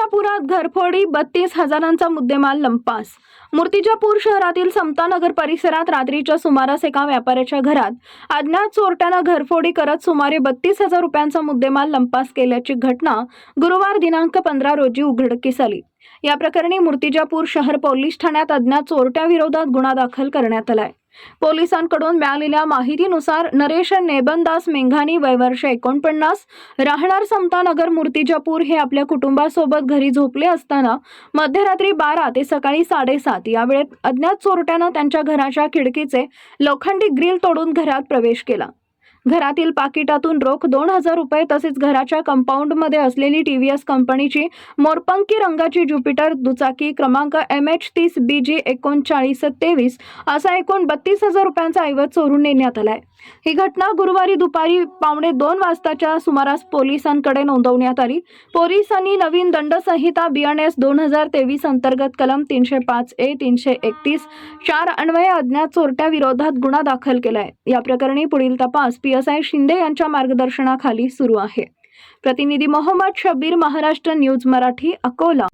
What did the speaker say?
मूर्तिजापुरात घरफोडी बत्तीस हजारांचा मुद्देमाल लंपास. मूर्तिजापूर शहरातील समतानगर परिसरात रात्रीच्या सुमारास एका व्यापाऱ्याच्या घरात अज्ञात चोरट्यानं घरफोडी करत सुमारे बत्तीस हजार रुपयांचा मुद्देमाल लंपास केल्याची घटना गुरुवार दिनांक पंधरा रोजी उघडकीस आली. या प्रकरणी मूर्तिजापूर शहर पोलीस ठाण्यात अज्ञात चोरट्याविरोधात गुन्हा दाखल करण्यात आलाय. पोलिसांकडून मिळालेल्या माहितीनुसार नरेश नेबनदास मेंघानी वयवर्ष एकोणपन्नास राहणार समतानगर मूर्तिजापूर हे आपल्या कुटुंबासोबत घरी झोपले असताना मध्यरात्री बारा ते सकाळी साडेसात या वेळेत अज्ञात चोरट्यानं त्यांच्या घराच्या खिडकीचे लोखंडी ग्रिल तोडून घरात प्रवेश केला. घरातील पाकिटातून रोख दोन हजार रुपये तसेच घराच्या कंपाऊंडमध्ये असलेली टी व्ही एस कंपनीची मोरपंकी रंगाची ज्युपिटर दुचाकी क्रमांक एम एच तीस बी जी एकोणचाळीस तेवीस असा एकूण बत्तीस हजार रुपयांचा ऐवज चोरून नेण्यात आलाय. ही घटना गुरुवारी दुपारी पावणे दोन वाजताच्या सुमारास पोलिसांकडे नोंदवण्यात आली. पोलिसांनी नवीन दंडसंहिता बी एन एस दोन हजार तेवीस अंतर्गत कलम तीनशे पाच ए तीनशे एकतीस चार अन्वये अज्ञात चोरट्या विरोधात गुन्हा दाखल केलाय. या प्रकरणी पुढील तपास पी. एस आय शिंदे यांच्या मार्गदर्शनाखाली सुरू आहे. प्रतिनिधी मोहम्मद शब्बीर महाराष्ट्र न्यूज मराठी अकोला.